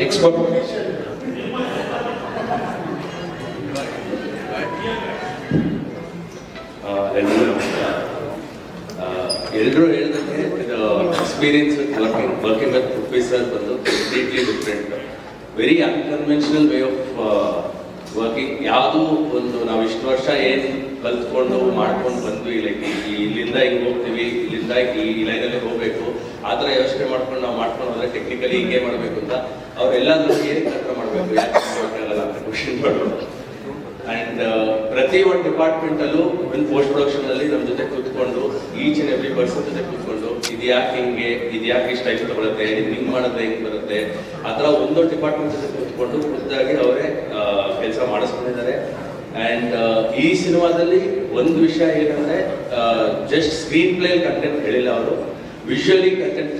Export ಎಲ್ಲರೂ ನಮಸ್ಕಾರ ಎಲ್ಲರೂ ಹೇಳಿದಂಗೆ ಇದು experience working working with professor ಬಂದು completely different very unconventional way of working ಯಾವುದು ಒಂದು ನಾವು ಇಷ್ಟು ವರ್ಷ ಏನು ಕಲ್ತ್ಕೊಂಡು ಮಾಡ್ಕೊಂಡು ಬಂದ್ವಿ ಲೈಕ್ ಇಲ್ಲಿಂದ ಹಿಂಗೆ ಹೋಗ್ತೀವಿ, ಇಲ್ಲಿಂದ ಈ ಲೈನಲ್ಲಿ ಹೋಗಬೇಕು, ಆ ಥರ ಯೋಚನೆ ಮಾಡ್ಕೊಂಡು ನಾವು ಮಾಡ್ಕೊಂಡು ಹೋದ್ರೆ ಟೆಕ್ನಿಕಲಿ ಹಿಂಗೆ ಮಾಡಬೇಕು ಅಂತ ಅವರೆಲ್ಲರೂ ಏನು ಹತ್ರ ಮಾಡಬೇಕು? ಯಾಕೆ ಮಾಡೋಕ್ಕಾಗಲ್ಲ ಅಂತ ಕ್ವಶನ್ ಮಾಡೋದು ಅಂಡ್ ಪ್ರತಿ ಒಂದು ಡಿಪಾರ್ಟ್ಮೆಂಟ್ ಅಲ್ಲೂ ಒಂದು ಪೋಸ್ಟ್ ಪ್ರೊಡಕ್ಷನ್ ಅಲ್ಲಿ ನಮ್ಮ ಜೊತೆ ಕೂತ್ಕೊಂಡು ಈಚ್ ಅಂಡ್ ಎವ್ರಿ ಪರ್ಸನ್ ಜೊತೆ ಕೂತ್ಕೊಂಡು ಇದ್ಯಾಕೆ ಹಿಂಗೆ ಇದ್ಯಾಕೆ ಇಷ್ಟ ಬರುತ್ತೆ ತಗೊಳುತ್ತೆ ಹಿಂಗ್ ಮಾಡಿದ್ರೆ ಹೆಂಗ್ ಬರುತ್ತೆ, ಆ ಥರ ಒಂದೊಂದು ಡಿಪಾರ್ಟ್ಮೆಂಟ್ ಜೊತೆ ಕೂತ್ಕೊಂಡು ಖುದ್ದಾಗಿ ಅವರೇ ಕೆಲಸ ಮಾಡಿಸ್ಕೊಂಡಿದ್ದಾರೆ. ಅಂಡ್ ಈ ಸಿನಿಮಾದಲ್ಲಿ ಒಂದು ವಿಷಯ ಏನಂದ್ರೆ ಜಸ್ಟ್ ಸ್ಕ್ರೀನ್ ಪ್ಲೇ ಕಂಟೆಂಟ್ ಹೇಳಿಲ್ಲ ಅವರು. ವಿಜುವಲಿ ಕಂಟೆಂಟ್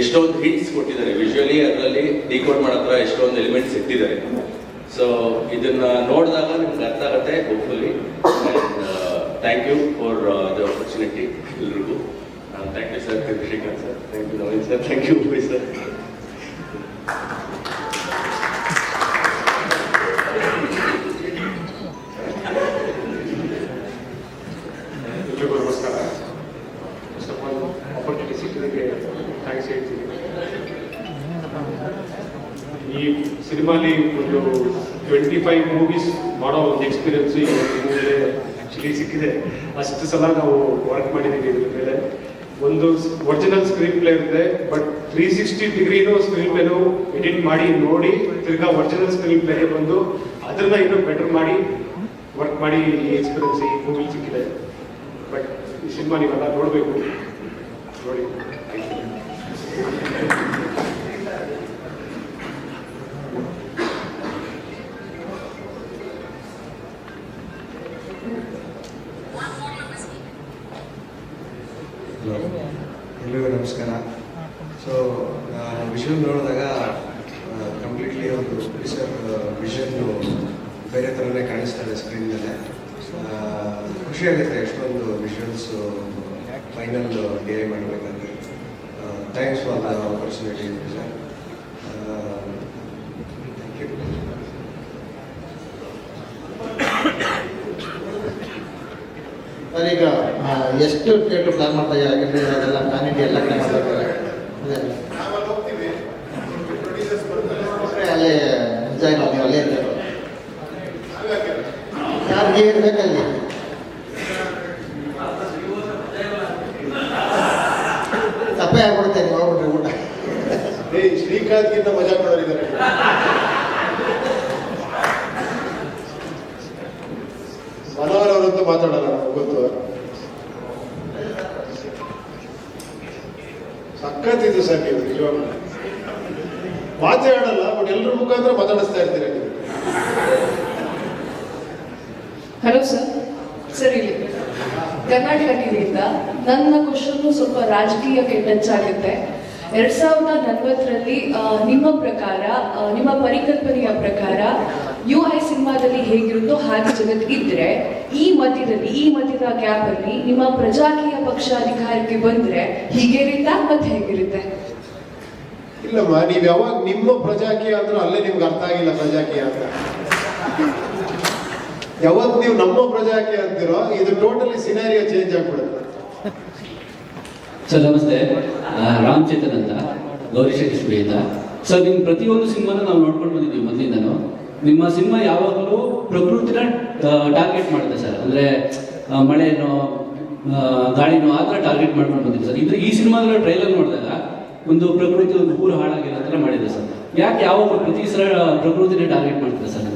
ಎಷ್ಟೊಂದು ಹಿಂಟ್ಸ್ ಕೊಟ್ಟಿದ್ದಾರೆ. ವಿಜುವಲಿ ಅದರಲ್ಲಿ ಡಿಕೋಡ್ ಮಾಡತ್ರ ಎಷ್ಟೊಂದು ಎಲಿಮೆಂಟ್ಸ್ ಇಟ್ಟಿದ್ದಾರೆ. ಸೊ ಇದನ್ನ ನೋಡಿದಾಗ ನಿಮ್ಗೆ ಅರ್ಥ ಆಗುತ್ತೆ hopefully thank you for the opportunity ಎಲ್ರಿಗೂ. Thank you sir Srikanth sir thank you Naveen sir thank you sir ಈ ಸಿನಿಮಾಲಿ ಒಂದು ಟ್ವೆಂಟಿ ಫೈವ್ ಮೂವೀಸ್ ಮಾಡೋ ಒಂದು ಎಕ್ಸ್ಪೀರಿಯನ್ಸ್ ಈ ಮೂವಿಗೆ ಆ್ಯಕ್ಚುಲಿ ಸಿಕ್ಕಿದೆ. ಅಷ್ಟು ಸಲ ನಾವು ವರ್ಕ್ ಮಾಡಿದ್ದೀವಿ ಇದ್ರ ಮೇಲೆ. ಒಂದು ಒರಿಜಿನಲ್ ಸ್ಕ್ರೀನ್ ಪ್ಲೇ ಇರುತ್ತೆ ಬಟ್ ತ್ರೀ ಸಿಕ್ಸ್ಟಿ ಡಿಗ್ರಿನೂ ಸ್ಕ್ರೀನ್ ಪ್ಲೇನು ಎಡಿಟ್ ಮಾಡಿ, ನೋಡಿ, ತಿರ್ಗಾ ಒರಿಜಿನಲ್ ಸ್ಕ್ರೀನ್ ಪ್ಲೇಗೆ ಬಂದು ಅದನ್ನ ಇನ್ನೂ ಬೆಟರ್ ಮಾಡಿ ವರ್ಕ್ ಮಾಡಿ ಈ ಎಕ್ಸ್ಪೀರಿಯನ್ಸ್ ಈ ಮೂವಿ ಸಿಕ್ಕಿದೆ. ಬಟ್ ಈ ಸಿನಿಮಾ ನೀವೆಲ್ಲ ನೋಡಬೇಕು. ನೋಡಿ ಥ್ಯಾಂಕ್ ಯು ಹಲೋ ಎಲ್ರಿಗೂ ನಮಸ್ಕಾರ ಸೊ ವಿಷನ್ ನೋಡಿದಾಗ ಕಂಪ್ಲೀಟ್ಲಿ ಒಂದು ಪ್ರೊಡ್ಯೂಸರ್ ವಿಷನ್ ಬೇರೆ ಥರನೇ ಕಾಣಿಸ್ತಾ ಇದೆ ಸ್ಕ್ರೀನ್ ಮೇಲೆ ಆ, ಖುಷಿ ಆಗುತ್ತೆ ಎಷ್ಟೊಂದು ವಿಷನ್ಸ್ ಫೈನಲ್ ಡಿ ಐ ಮಾಡಬೇಕಂದ್ರೆ thanks for the opportunity sir thank you sir ಈಗ ಆ, ಎಷ್ಟು ಥಿಯೇಟರ್ ಪ್ಲಾನ್ ಮಾಡ್ತಾ ಇದ್ದಾರೆ? ಯಾಕಂದ್ರೆ ಅದೆಲ್ಲ ಪ್ಲಾನ್ ಇಂಡಿಯಾ ಎಲ್ಲ ಕಡೆ ಅಂದ್ರೆ ಅಲ್ಲೇ ನೀವು ಅಲ್ಲೇ ಯಾರಿಗೆ ಇರ್ಬೇಕಲ್ಲಿ ಶ್ರೀಕಾಂತ್ಗಿಂತ ಮಜಾ ಮಾಡೋರಿದ್ದಾರೆ. ಮನೋಹರ್ ಅವರಂತೂ ಮಾತಾಡಲ್ಲ ನಮ್ಗೆ ಗೊತ್ತು? ಸಖತ್ತಿದ್ದು ಸರ್ ನೀವು, ನಿಜವಾಗ್ಲೂ. ಮಾತೇ ಆಡಲ್ಲ ಬಟ್ ಎಲ್ಲರ ಮುಖಾಂತರ ಮಾತಾಡಿಸ್ತಾ ಇರ್ತೀರಿ ನೀವು. ಹಲೋ ಸರ್ ಸರಿ ಕರ್ನಾಟಕ ಟಿವಿಯಿಂದ ನನ್ನ ಕ್ವಶನ್ ಸ್ವಲ್ಪ ರಾಜಕೀಯಕ್ಕೆ ಟಚ್ ಆಗುತ್ತೆ. ಎರಡ್ ಸಾವಿರದ ನಲವತ್ತರಲ್ಲಿ ನಿಮ್ಮ ಪ್ರಕಾರ ನಿಮ್ಮ ಪರಿಕಲ್ಪನೆಯ ಪ್ರಕಾರ ಯು ಐ ಸಿನಿಮಾದಲ್ಲಿ ಹೇಗಿರುತ್ತೋ ಹಾಗೆ ಜಗತ್ತಿದ್ರೆ ಈ ಮಧ್ಯದಲ್ಲಿ, ಈ ಮಧ್ಯದ ಗ್ಯಾಪ್ ಅಲ್ಲಿ ನಿಮ್ಮ ಪ್ರಜಾಕೀಯ ಪಕ್ಷ ಅಧಿಕಾರಕ್ಕೆ ಬಂದ್ರೆ ಹೀಗಿರುತ್ತಾ ಮತ್ತೆ ಹೇಗಿರುತ್ತೆ? ಇಲ್ಲಮ್ಮ ನೀವು ಯಾವಾಗ ನಿಮ್ಮ ಪ್ರಜಾಕೀಯ ಅಂದ್ರೆ ಅಲ್ಲೇ ನಿಮ್ಗೆ ಅರ್ಥ ಆಗಿಲ್ಲ ಪ್ರಜಾಕೀಯ ಅಂತ. ಯಾವತ್ತು ನೀವು ನಮ್ಮ ಪ್ರಜಾಕೀಯ ಅಂತೀರೋ, ಇದು ಟೋಟಲಿ ಸಿನಾರಿಯೋ ಚೇಂಜ್ ಆಗ್ಬಿಡುತ್ತೆ. ಸರ್, ನಮಸ್ತೆ. ರಾಮ್ ಚೇತನ್ ಅಂತ ಗೌರಿ ಅಂತ ಸರ್ ನಿಮ್ಮ ಪ್ರತಿಯೊಂದು ಸಿನಿಮಾನ ನಾವು ನೋಡ್ಕೊಂಡು ಬಂದಿದ್ದೀವಿ ಮೊದಲಿಂದನೂ. ನಿಮ್ಮ ಸಿನಿಮಾ ಯಾವಾಗಲೂ ಪ್ರಕೃತಿನ ಟಾರ್ಗೆಟ್ ಮಾಡುತ್ತೆ ಸರ್. ಅಂದರೆ ಮಳೆನೋ ಗಾಳಿನೋ ಆ ಥರ ಟಾರ್ಗೆಟ್ ಮಾಡ್ಕೊಂಡು ಬಂದಿದೆ ಸರ್. ಇದು ಈ ಸಿನಿಮಾದ ಟ್ರೈಲರ್ ನೋಡಿದಾಗ ಒಂದು ಪ್ರಕೃತಿ ಒಂದು ಊರು ಹಾಳಾಗಿರೋ ಥರ ಮಾಡಿದೆ ಸರ್. ಯಾಕೆ ಯಾವ ಪ್ರತಿ ಸಲ ಪ್ರಕೃತಿನೇ ಟಾರ್ಗೆಟ್ ಮಾಡ್ತಾರೆ ಸರ್?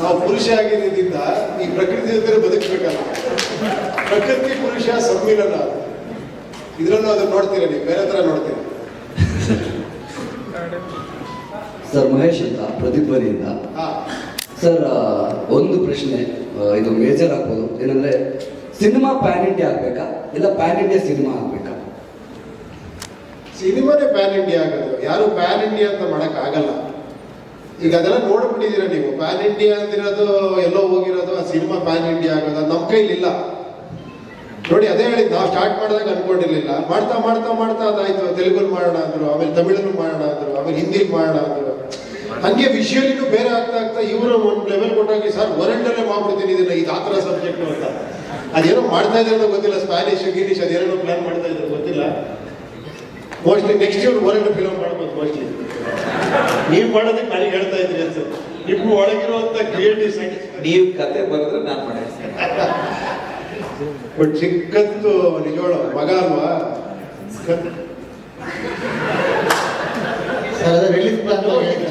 ನಾವು ಪುರುಷ ಆಗಿದ್ದರಿಂದ ಈ ಪ್ರಕೃತಿ ಜೊತೆ ಬದುಕಬೇಕಲ್ಲ. ಪ್ರಕೃತಿ, ಪುರುಷ ಸಮ್ಮಿಲನ. ಇದ್ರಲ್ಲೂ ಅದನ್ನ ನೋಡ್ತೀರಾ ನೀವು? ಬೇರೆ ಥರ ನೋಡ್ತೀರಾ? ಸರ್ ಮಹೇಶ್ ಅಂತ ಪ್ರತಿಧ್ವನಿಯಿಂದ ಸರ್ ಒಂದು ಪ್ರಶ್ನೆ ಇದು ಮೇಜರ್ ಆಗ್ಬೋದು. ಏನಂದ್ರೆ ಸಿನಿಮಾ ಪ್ಯಾನ್ ಇಂಡಿಯಾ ಆಗ್ಬೇಕಾ? ಇಲ್ಲ ಪ್ಯಾನ್ ಇಂಡಿಯಾ ಸಿನಿಮಾ ಆಗ್ಬೇಕಾ? ಸಿನಿಮಾನೇ ಪ್ಯಾನ್ ಇಂಡಿಯಾ ಆಗೋದು. ಯಾರು ಪ್ಯಾನ್ ಇಂಡಿಯಾ ಅಂತ ಮಾಡಕ್ ಆಗಲ್ಲ ಈಗ ಅದೆಲ್ಲ ನೋಡ್ಬಿಟ್ಟಿದ್ದೀರಾ ನೀವು? ಪ್ಯಾನ್ ಇಂಡಿಯಾ ಅಂತಿರೋದು ಎಲ್ಲೋ ಹೋಗಿರೋದು ಆ ಸಿನಿಮಾ ಪ್ಯಾನ್ ಇಂಡಿಯಾ ಆಗೋದು. ನಮ್ಮ ನಮ್ಮ ಕೈಲಿಲ್ಲ. ನೋಡಿ, ಅದೇ ಹೇಳಿದ್ ನಾವು ಸ್ಟಾರ್ಟ್ ಮಾಡಿದಾಗ ಅನ್ಕೊಂಡಿರ್ಲಿಲ್ಲ. ಮಾಡ್ತಾ ಮಾಡ್ತಾ ಮಾಡ್ತಾ ಅದಾಯ್ತು. ತೆಲುಗು ಮಾಡೋಣ ಅಂದ್ರು, ಆಮೇಲೆ ತಮಿಳನ್ನು ಮಾಡೋಣ ಅಂದ್ರು, ಆಮೇಲೆ ಹಿಂದಿಗೆ ಮಾಡೋಣ ಅಂದ್ರು. ಹಂಗೆ ವಿಷಯಲಿನೂ ಬೇರೆ ಆಗ್ತಾ ಆಗ್ತಾ ಇವರು ಒಂದು ಲೆವೆಲ್ ಕೊಟ್ಟಾಗಿ, ಸರ್, ವರಂಡಲ್ಲೇ ಮಾಡ್ಬಿಡ್ತೀನಿ ಇದನ್ನ ಇದು ಆ ಥರ ಸಬ್ಜೆಕ್ಟ್ ಅಂತ. ಅದೇನೋ ಮಾಡ್ತಾ ಇದ್ರೆ ಗೊತ್ತಿಲ್ಲ ಸ್ಪ್ಯಾನಿಷ್ ಗಿರೀಶ್ ಅದೇನೋ ಪ್ಲಾನ್ ಮಾಡ್ತಾ ಇದ್ರು ಗೊತ್ತಿಲ್ಲ. ಮೋಸ್ಟ್ಲಿ ನೆಕ್ಸ್ಟ್ ಇವ್ರು ಒರೆಂಡ ಫಿಲಮ್ ಮಾಡ್ಬೋದು ಮೋಸ್ಟ್ಲಿ ನೀವು ಮಾಡೋದಕ್ಕೆ ನನಗೆ ಹೇಳ್ತಾ ಇದ್ರಿ ಅಂತ ನಿಮ್ಮ ಒಳಗಿರುವಂತ ಕ್ರಿಯೇಟಿವ್ ನೀವು ಕತೆ ಬರೆದ್ರೆ ನಾನು ಮಾಡಿಸ್ತೇನೆ ಬಟ್ ಚಿಕ್ಕದ್ದು ನಿಜವಾಳ ಮಗ ಅಲ್ವಾ?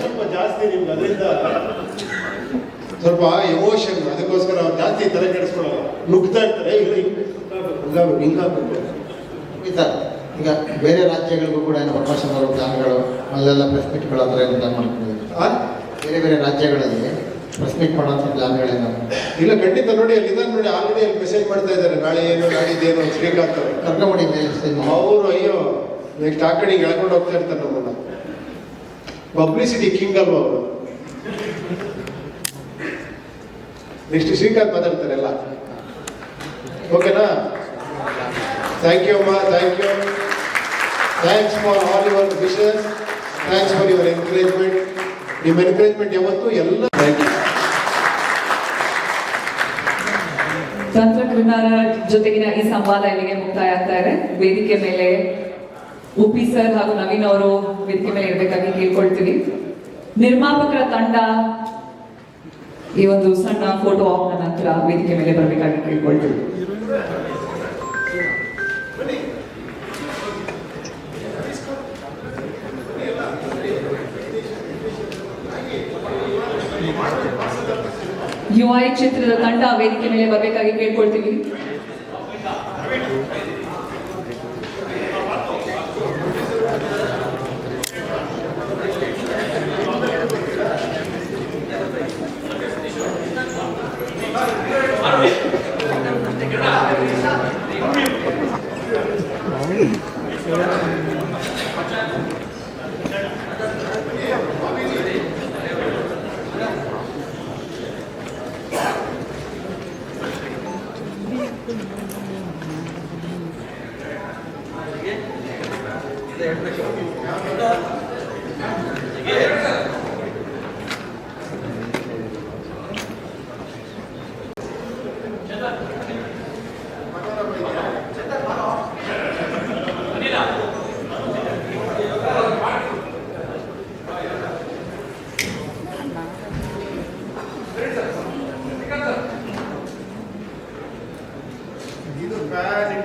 ಸ್ವಲ್ಪ ಜಾಸ್ತಿ ನಿಮ್ಗೆ ಅದರಿಂದ ಸ್ವಲ್ಪ ಎಮೋಷನ್ ಅದಕ್ಕೋಸ್ಕರ ಅವ್ರು ಜಾಸ್ತಿ ತಲೆ ಕೆಡಿಸ್ಕೊಳ್ಳಲ್ಲ. ನುಗ್ತಾ ಇರ್ತಾರೆ ಇಲ್ಲ ಹಿಂಗಾಗ್ಬೇಕು ಈಗ ಬೇರೆ ರಾಜ್ಯಗಳಿಗೂ ಕೂಡ ಏನೋ ಪ್ರಮೋಷನ್ ಜಾಗಗಳು ಅಲ್ಲೆಲ್ಲ ಪ್ರೆಸ್ ಮೀಟ್ಗಳು ಆ ಥರ ಏನು ಆ? ಬೇರೆ ಬೇರೆ ರಾಜ್ಯಗಳಲ್ಲಿ ಪ್ರೆಸ್ ಮೀಟ್ ಹೇಳಿ ನಾನು ಇಲ್ಲ ಖಂಡಿತ ನೋಡಿ ಅಲ್ಲಿ ಇದನ್ನು ನೋಡಿ ಆಲ್ರೆಡಿ ಅಲ್ಲಿ ಮೆಸೇಜ್ ಮಾಡ್ತಾ ಇದ್ದಾರೆ. ನಾಳೆ ಏನು ನಾಡಿದ್ದೇನು ಶ್ರೀಕಾಂತ್ ಸಿನಿಮಾ ಅವರು ಅಯ್ಯೋ ನೆಕ್ಸ್ಟ್ ಆ ಕಡೆ ಹಿಂಗೆ ಎಳ್ಕೊಂಡು ಹೋಗ್ತಾ ಇರ್ತಾರೆ ನಮ್ಮನ್ನ. ಪಬ್ಲಿಸಿಟಿ ಕಿಂಗ್ ಅಲ್ವ ಅವರು? ನೆಕ್ಸ್ಟ್ ಶ್ರೀಕಾಂತ್ ಮಾತಾಡ್ತಾರೆ ಎಲ್ಲ. ಓಕೆನಾ ಥ್ಯಾಂಕ್ ಯು ಅಮ್ಮ. Thank you thanks for all your wishes thanks for your encouragement ನಿಮ್ಮ ಎನ್ಕರೇಜ್ಮೆಂಟ್ ಯಾವತ್ತು ಎಲ್ಲ ಥ್ಯಾಂಕ್ ಯು ತಂತ್ರಜ್ಞರ ಜೊತೆಗಿನ ಈ ಸಂವಾದ ಇಲ್ಲಿಗೆ ಮುಕ್ತಾಯ ಆಗ್ತಾ ಇದೆ. ವೇದಿಕೆ ಮೇಲೆ ಉಪ್ಪಿ ಸರ್ ಹಾಗೂ ನವೀನ್ ಅವರು ವೇದಿಕೆ ಮೇಲೆ ಇರಬೇಕಾಗಿ ಕೇಳ್ಕೊಳ್ತೀವಿ. ನಿರ್ಮಾಪಕರ ತಂಡ ಈ ಒಂದು ಸಣ್ಣ ಫೋಟೋ ಆಫ್ನ ನಂತರ ವೇದಿಕೆ ಮೇಲೆ ಬರಬೇಕಾಗಿ ಕೇಳ್ಕೊಳ್ತೀವಿ. ಯುವ ಚಿತ್ರದ ತಂಡ ವೇದಿಕೆ ಮೇಲೆ ಬರಬೇಕಾಗಿ ಕೇಳ್ಕೊಳ್ತೀವಿ.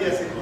Gracias.